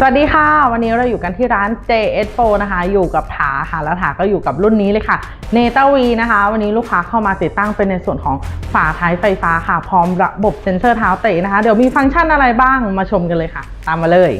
สวัสดีค่ะ วันนี้เราอยู่กันที่ร้าน JS Pro นะคะ อยู่กับถาค่ะแล้วถาก็อยู่กับรุ่นนี้เลยค่ะเนต้าวีนะคะ วันนี้ลูกค้าเข้ามาติดตั้งเป็นในส่วนของฝาท้ายไฟฟ้าค่ะ พร้อมระบบเซ็นเซอร์เท้าเตะนะคะ เดี๋ยวมีฟังก์ชันอะไรบ้างมาชมกันเลยค่ะ ตามมาเลย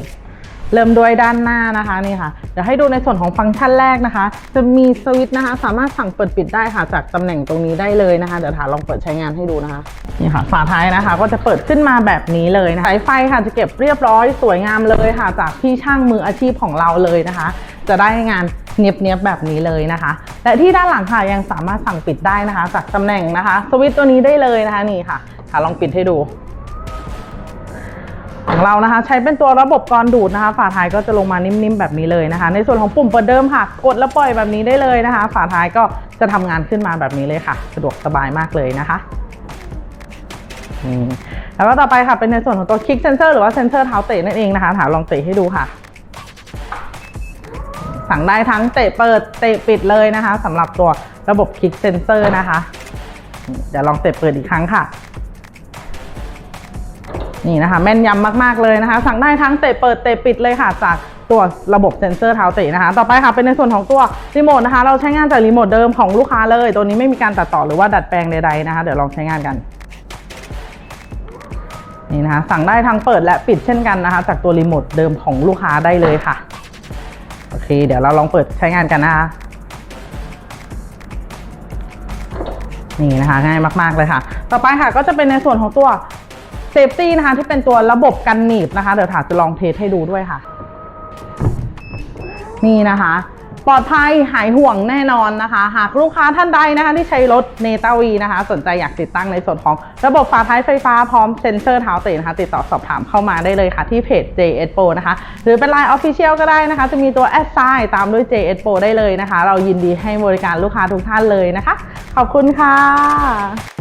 เริ่มด้วยด้านหน้านะคะนี่ค่ะ เดี๋ยวให้ดูในส่วนของฟังก์ชันแรกนะคะ จะมีสวิตช์นะคะ สามารถสั่งเปิดปิดได้ค่ะ จากตำแหน่งตรงนี้ได้เลยนะคะ เดี๋ยวถาลองเปิดใช้งานให้ดูนะคะนี่ค่ะ ฝาท้ายนะคะ ก็จะเปิดขึ้นมาแบบนี้เลยนะคะสายไฟค่ะจะเก็บเรียบร้อยสวยงามเลยค่ะ จากพี่ช่างมืออาชีพของเราเลยนะคะ จะได้งานเนียบๆแบบนี้เลยนะคะ และที่ด้านหลังค่ะยังสามารถสั่งปิดได้นะคะ จากตำแหน่งนะคะ สวิตช์ตัวนี้ได้เลยนะคะนี่ค่ะค่ะลองปิดให้ดู ของเรานะคะ ใช้เป็นตัวระบบกรดูดนะคะ ฝาท้ายก็จะลงมานิ่มๆแบบนี้เลยนะคะ ในส่วนของปุ่มเปิดเดิมค่ะ กดแล้วปล่อยแบบนี้ได้เลยนะคะ ฝาท้ายก็จะทำงานขึ้นมาแบบนี้เลยค่ะ สะดวกสบายมากเลยนะคะแล้วก็ต่อไปค่ะเป็นในส่วนของตัวคลิกเซนเซอร์หรือว่าเซนเซอร์เท้าเตะนั่นเองนะคะถาลองเตะให้ดูค่ะ สั่งได้ทั้งเตะเปิดเตะปิดเลยนะคะสำหรับตัวระบบคลิกเซนเซอร์นะคะเดี๋ยวลองเตะเปิดอีกครั้งค่ะ นี่นะคะ แม่นยำมากๆเลยนะคะ สั่งได้ทั้งเตะเปิดเตะปิดเลยค่ะ จากตัวระบบเซ็นเซอร์เท้าเตะนะคะ ต่อไปค่ะเป็นในส่วนของตัวรีโมทนะคะ เราใช้งานจากรีโมทเดิมของลูกค้าเลย ตัวนี้ไม่มีการตัดต่อหรือว่าดัดแปลงใดๆนะคะ เดี๋ยวลองใช้งานกันนี่นะคะ สั่งได้ทั้งเปิดและปิดเช่นกันนะคะ จากตัวรีโมทเดิมของลูกค้าได้เลยค่ะโอเค เดี๋ยวเราลองเปิดใช้งานกันนะคะนี่นะคะง่ายมากๆเลยค่ะ ต่อไปค่ะก็จะเป็นในส่วนของตัว เซฟตี้นะคะที่เป็นตัวระบบกันหนีบนะคะ เดี๋ยวถาจะลองเทสให้ดูด้วยค่ะ นี่นะคะ ปลอดภัยหายห่วงแน่นอนนะคะ หากลูกค้าท่านใดนะคะ ที่ใช้รถเนตาวีนะคะ สนใจอยากติดตั้งในส่วนของระบบฝาท้ายไฟฟ้าพร้อมเซ็นเซอร์เท้าเตะนะคะ ติดต่อสอบถามเข้ามาได้เลยค่ะ ที่เพจ JS Pro นะคะ หรือเป็น Line Official ก็ได้นะคะ จะมีตัวแอดไซน์ตามด้วย JS Pro ได้เลยนะคะ เรายินดีให้บริการลูกค้าทุกท่านเลยนะคะ ขอบคุณค่ะ